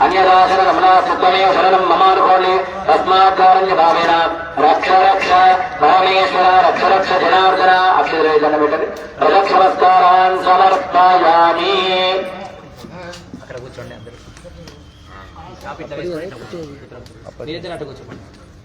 అన్యదాశరణమనాత్మేవ శరణం మమానుకోండి తస్మాత్కారణ్యభావేన. రక్ష రక్ష. పరమేశ్వర రక్ష రక్ష జనార్దన. అక్షరవేదన పెట్టండి ప్రదక్షిణస్కారాన్ సమర్పయామి. అక్కడ కూర్చోండి అందరూ. కూర్చోండి.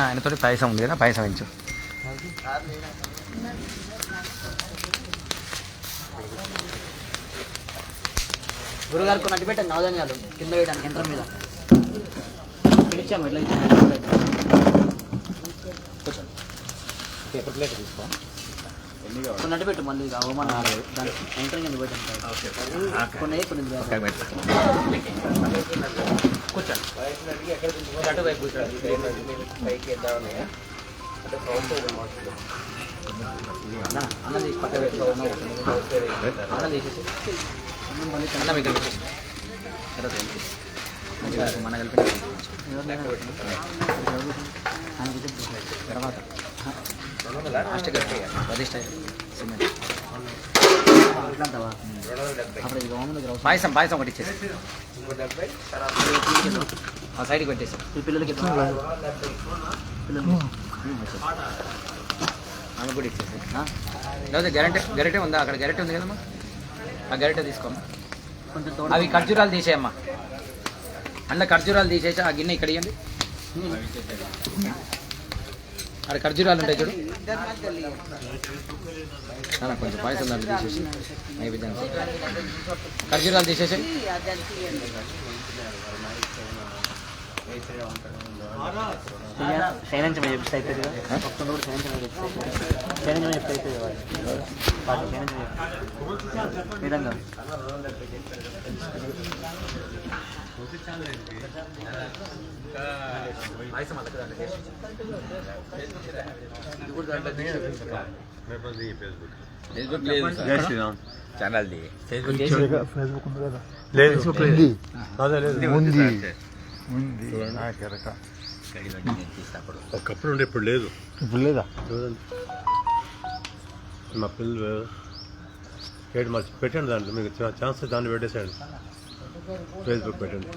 ఆయనతోటి పాయసం ఉంది కదా పాయసం ఇచ్చు గురుగారు కొన్ని పెట్టండి నవధాన్యాలు కింద వేయడానికి యంత్రం మీద. పిలిచాము ఇట్లా ఇచ్చాము. పేపర్ ప్లేట్ తీసుకో కొన్ని పెట్టు మళ్ళీ అవమానం దాని యంత్రం కింద పెట్టండి కొన్ని కొన్ని. కూర్చోండి అటు వైపు కూర్చోండి అన్న అన్న తీసి పక్క పెట్టు. అన్న తీసేసి అన్న మీకు మన కలిపి తర్వాత. Last cement. పాయసం పాయసం ఒకటి ఇచ్చేసి. ఆ సైడ్కి పెట్టేసి. ఈ పిల్లలకి ఆమె కూడా ఇచ్చేసి. లేకపోతే గరెంటే గరిటె ఉందా? అక్కడ గరిటె ఉంది కదమ్మా? ఆ గరిటె తీసుకోమ్మా. కొంచెం తోడు అవి ఖర్జూరాలు తీసేయమ్మా. అన్న ఖర్జూరాలు తీసేసి ఆ గిన్నె ఇక్కడ ఇవ్వండి అక్కడ ఖర్జూరాలు ఉంటాయి చూడు. అలా కొంచెం పాయసం దాంట్లో తీసేసి నైవేద్యం. ఖర్జూరాలు తీసేసి. కదా. భక్తులు కూడా శయనించమని చెప్తే శయనించమని చెప్తే అయిపోయింది కదా పాటు ఈ విధంగా పాయసం అల్లక దాంట్లో చేసి ఫేస్బుక్ లేదు. లేదు ఉంది ఉంది ఒకప్పుడు ఉండే ఇప్పుడు లేదు. ఇప్పుడు లేదా. చూడండి మా పిల్లలు ఏడు మర్చి పెట్టండి దాంట్లో మీకు ఛాన్స్ దాన్ని పెట్టేసాడు ఫేస్బుక్ పెట్టండి.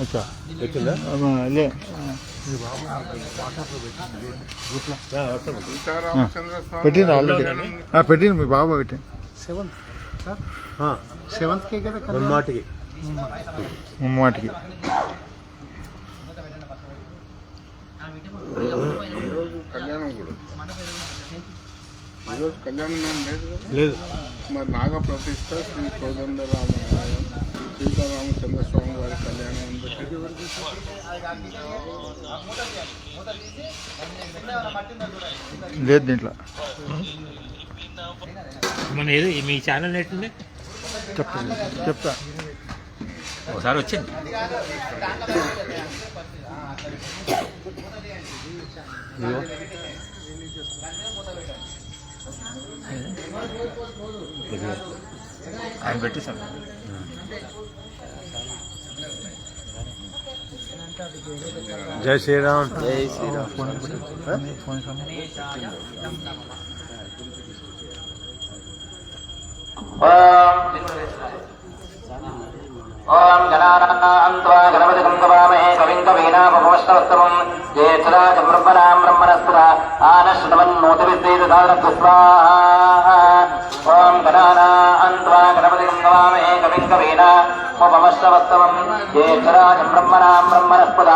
అచ్చా. వచ్చిందా లే. పెట్టింది ఆల్రెడీ? పెట్టింది మీ బాబా పెట్టింది ఆ, సెవెంత్కి కదా ముమ్మాటికి. ముమ్మాటికి. ఈరోజు కళ్యాణం లేదు. మరి నాగ ప్రతిష్ట శ్రీ కోదండరామాలయం సీతారామచంద్ర స్వామి వారి కళ్యాణం లేదు దీంట్లో. మన ఏది మీ ఛానల్ ఎట్టుంది చెప్తా చెప్తా. ఒకసారి వచ్చింది. ఆయన పెట్టేశాను జై శ్రీరామ్ జై శ్రీరామ్ ఫోన్ ఫోన్ ఓం గణానాన్త్వా గణపతికం గవామహే కవిం కవీనామపవస్తవస్తమం జ్యేష్ఠరాజ బ్రహ్మణాం బ్రహ్మణస్పద ఆనశ్వన్మోతివిద్యేదారత్వ స్వాహా ఓం గణానాన్త్వా గణపతికం గవామహే కవిం కవీనా ఉపమశ్రవస్తవం జ్యేష్ఠరాజం బ్రహ్మణాం బ్రహ్మణస్పద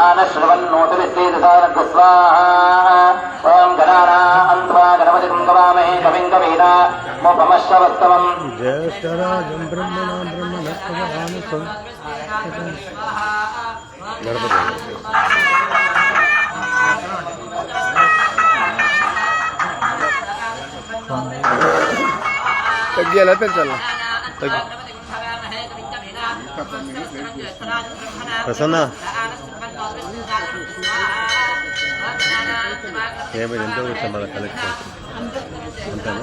ఆనశ్రవన్నోతివిశ్వేదసారస్వాహా ఓం గణానా అంత్వా గణపతి కుంగవామహే కవిం కవీనా ఉపమశ్రవస్తవం జ్యేష్ఠరాజం బ్రహ్మణాం బ్రహ్మణస్పదానుసం గణపతి. తగ్గియాలా పెంచాలా? ప్రసన్న. ఏమైంది ఎంత వచ్చా మన కలెక్షన్ అంతేనా?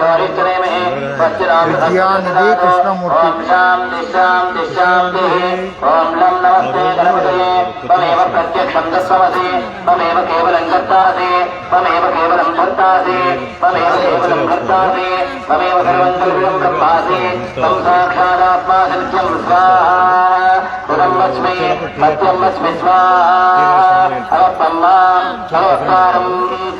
نمستے تمے پرشمسی ممبن گرتاسی پمے کے پمل دے تھیں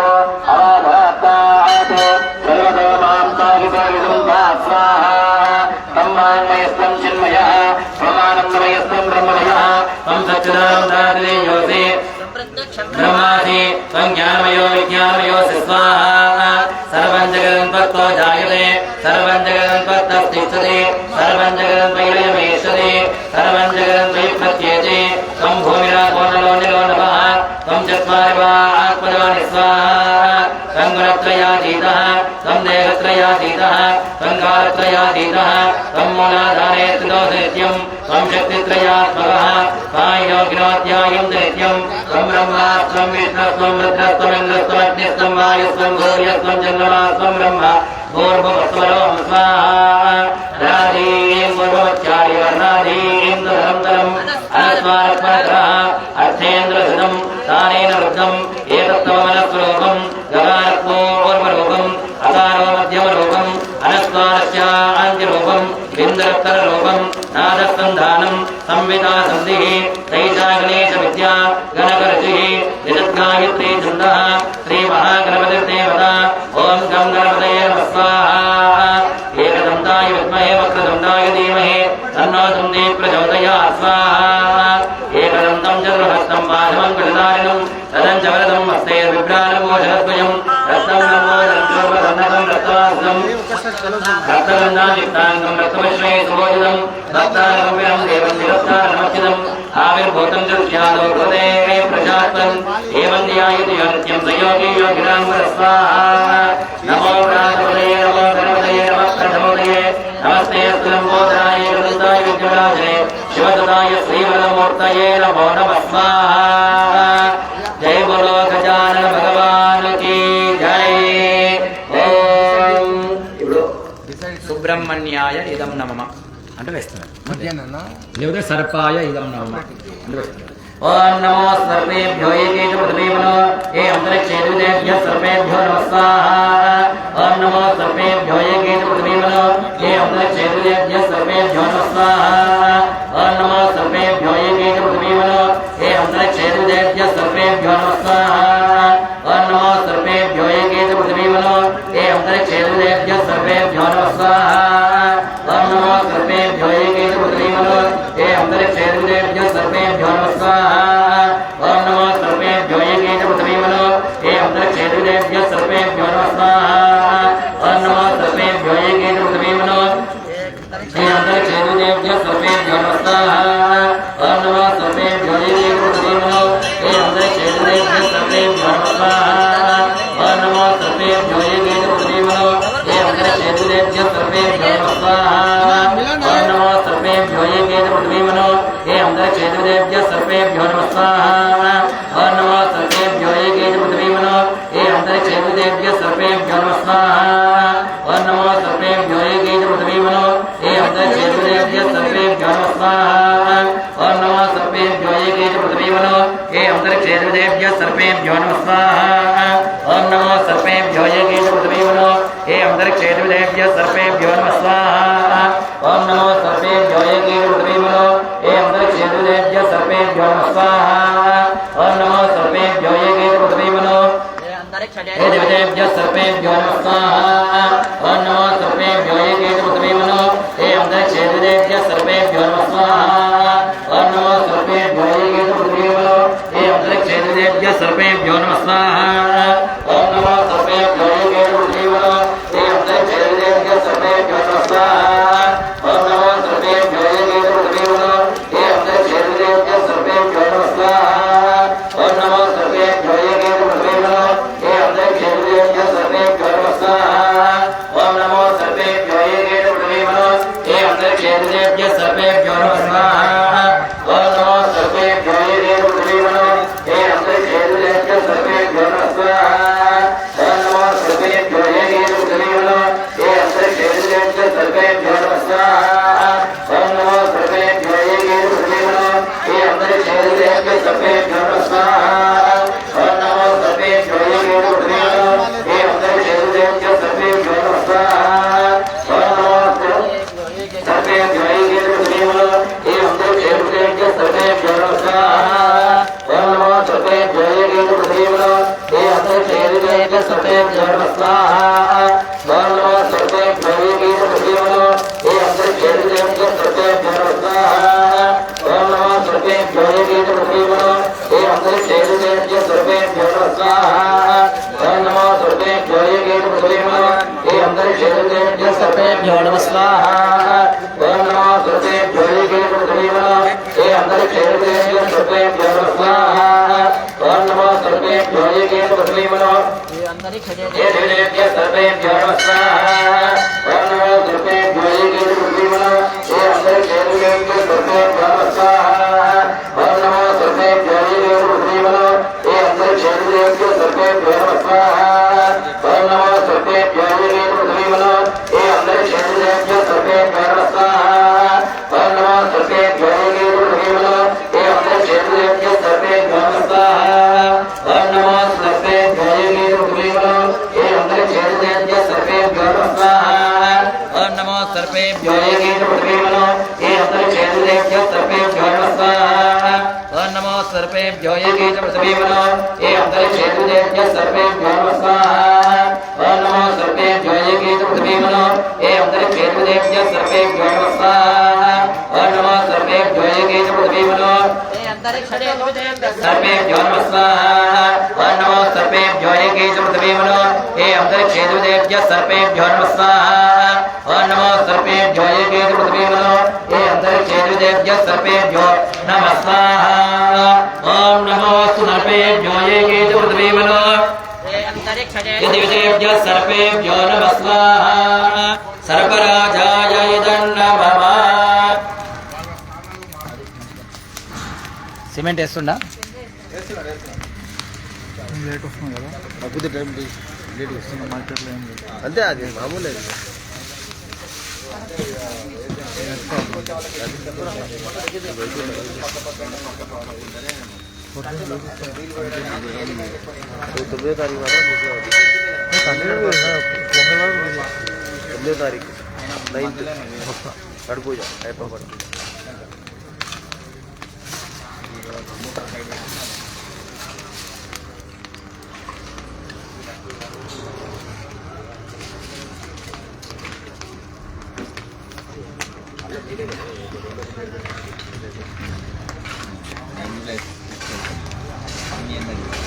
బ్రహ్మాసి త్వం జ్ఞానమయో విజ్ఞానమయోసి స్వాహా సర్వం జగదం త్వత్తో జాయతే సర్వం జగదం త్వత్తస్థిష్టతే సర్వం జగదం త్వయిలయమేషతే సర్వం జగదం త్వయి ప్రత్యేతే త్వం భూమిరాపో నలో నిలో నమః త్వం చత్వారి వా ఆత్మజాని స్వాహా త్వం గుణత్రయాతీతः త్వం దేహత్రయాతీతः త్వం కాలత్రయాతీతः త్వం మూలాధారే త్రిదోషనిత్యం త్వం శక్తిత్రయాత్మకः యోగినోధ్యాయం నిత్యం త్వం బ్రహ్మా త్వం విష్ణుస్త్వం రుద్రస్త్వం ఇంద్రస్త్వం అగ్నిస్త్వం సర్వసన్నతం రక్తగంధాయుక్తాంగం రక్తమిశ్రే సుభోజితం. రక్తారగమ్యం దేవం నిరత్తారమర్చితం ఆవిర్భూతం దృశ్యాదో కృతే ప్రజాత్వం ఏవం ధ్యాయతి నిత్యం సయోగి యోగినాం స్వాహా నమో నమో నమ నమస్తే విద్యురాజనే శ్రీవరమూర్తయే నమో నమ సుబ్రహ్మణ్యాయ ఇదం నమమ. అంటే వేస్తున్నారు లేకపోతే సర్పాయ ఇదం నమమ. అంటే వేస్తున్నారు ఓం నమో సర్వేభ్యో ఏకేచ పృథివీమనో. ఏ అంతరిక్షేతుదేభ్య సర్వేభ్యో నమస్కార ఓం నమో సర్వేభ్యో పృథివీమనో. ఏ అంతరిక్షేతుదేభ్య సర్వేభ్యో सर्पेभ्यो नमः स्वाहा ॐ नमो सर्पेभ्यो एकीकृतविमलो ए अन्तरिक्षेतुलेभ्य सर्पेभ्यो नमः स्वाहा ॐ नमो सर्पेभ्यो एकीकृतविमलो हे देवतेभ्यः सर्पेभ्यो नमः स्वाहा نم سر جائی ریم ہے امر شیر سر نم سر نمبر سیتو سر جان ام سر جگہ پویم نی امدل سیتدے سر جا سر جگہ سر جم سوحی جیت مطب ہےجویہمس نم گے من ہے نمس سر جائے گی منتری سرجو نم سو سرپراجا సిమెంట్ వేస్తుండా? లేట్ వస్తుంది కదా. టైం లేట్ వస్తుంది. మార్కెట్లో అంతే అది మామూలు తొమ్మిదో తారీఖు తొమ్మిదో తారీఖు. నైన్త్. కడుపూజ హైదరాబాద్ తెలియదు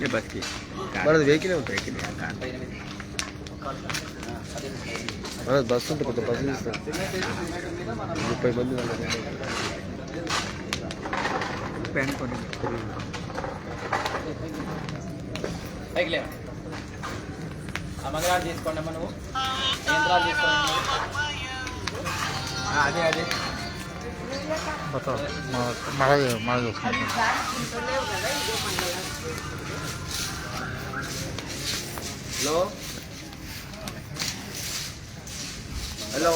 ये बस की बड़ा वेहिकल होता है कि नहीं बस ఉంటే పెద్ద బస్ ఇస్తారు మంగళాలు తీసుకోండి అమ్మ నువ్వు యంత్రాలు తీసుకోండి అదే అదే మనది మనది హలో హలో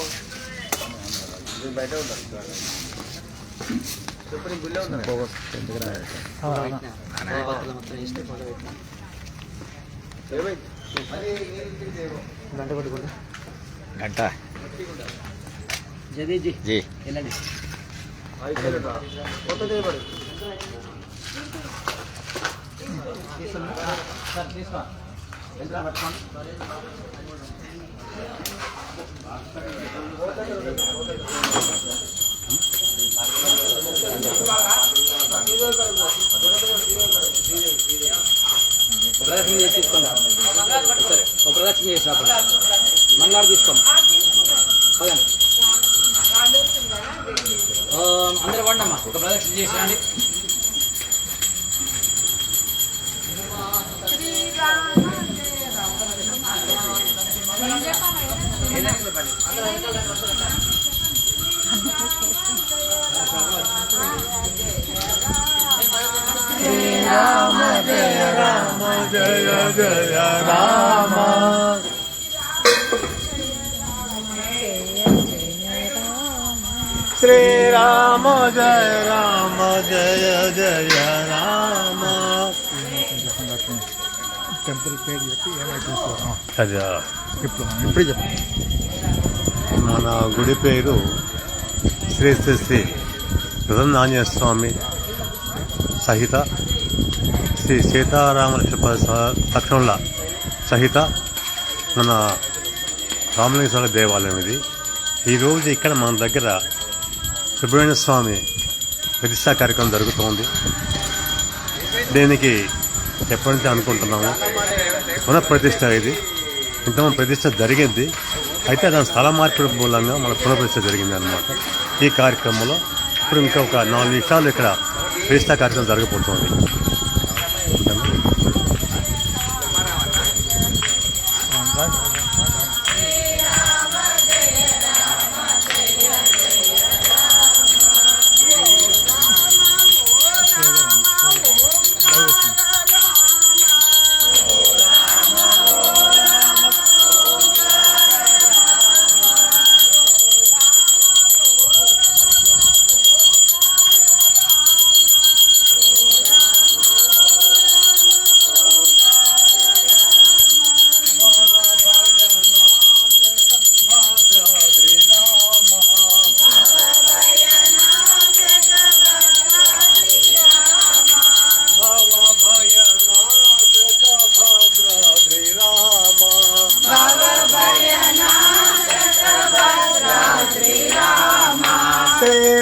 బయట ఉంటారు చెప్పండి గుళ్ళో ఉన్నారు మొత్తం ఇస్తే ఫోటో పెట్టినా గంట. జదీ జీ. జీ. వెళ్ళండి. సార్ జయ జయ రామ శ్రీరామ జయ రామ జయ జయ రామ టెంపుల్ పేరు చెప్పి ఏమైతే అది. ఇప్పుడు ఇప్పుడు చెప్పు. మన గుడి పేరు శ్రీ శ్రీ శ్రీ ప్రసన్నాంజనేయ స్వామి సహిత శ్రీ సీతారామలక్ష్మ లక్ష్మణుల సహిత మన రామలింగేశ్వర దేవాలయం ఇది. ఈరోజు ఇక్కడ మన దగ్గర సుబ్రహ్మణ్య స్వామి ప్రతిష్టా కార్యక్రమం జరుగుతోంది. దీనికి ఎప్పటి నుంచి అనుకుంటున్నాము. పునఃప్రతిష్ట ఇది. ఇంతకుముందు ప్రతిష్ట జరిగింది. అయితే దాని స్థల మార్పిడి మూలంగా మన పునఃప్రతిష్ట జరిగింది అనమాట ఈ కార్యక్రమంలో ఇప్పుడు ఇంకొక నాలుగు నిమిషాలు ఇక్కడ ప్రతిష్టా కార్యక్రమం జరగబోతోంది.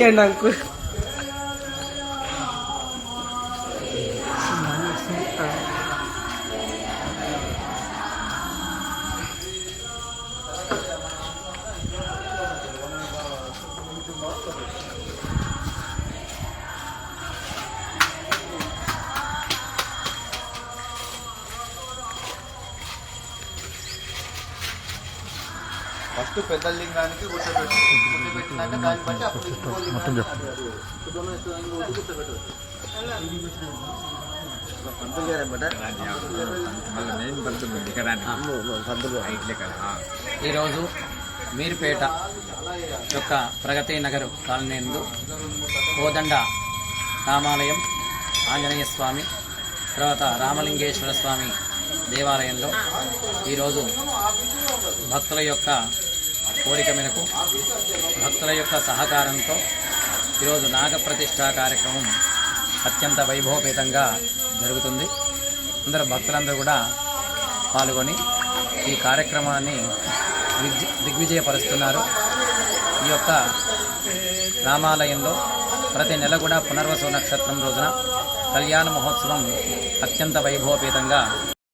ముందరికెళ్ళి తీయండి అంకుల్ ఫస్ట్ పెద్ద లింగానికి కూర్చోబెట్టి కూర్చోబెట్టినాక దాన్ని బట్టి అప్పుడు ఇంకో లింగానికి మొత్తం చెప్పు కూర్చోబెట్టు. ఈరోజు మీరుపేట యొక్క ప్రగతి నగర్ కాలనీ నందు కోదండ రామాలయం ఆంజనేయ స్వామి తర్వాత రామలింగేశ్వర స్వామి దేవాలయంలో ఈరోజు భక్తుల యొక్క కోరిక మేరకు భక్తుల యొక్క సహకారంతో ఈరోజు నాగప్రతిష్ఠ కార్యక్రమం అత్యంత వైభవపేతంగా జరుగుతుంది. అందరూ భక్తులందరూ కూడా పాల్గొని ఈ కార్యక్రమాన్ని దిగ్విజయపరుస్తున్నారు. ఈ యొక్క రామాలయంలో ప్రతి నెల కూడా పునర్వసు నక్షత్రం రోజున కళ్యాణ మహోత్సవం అత్యంత వైభవపేతంగా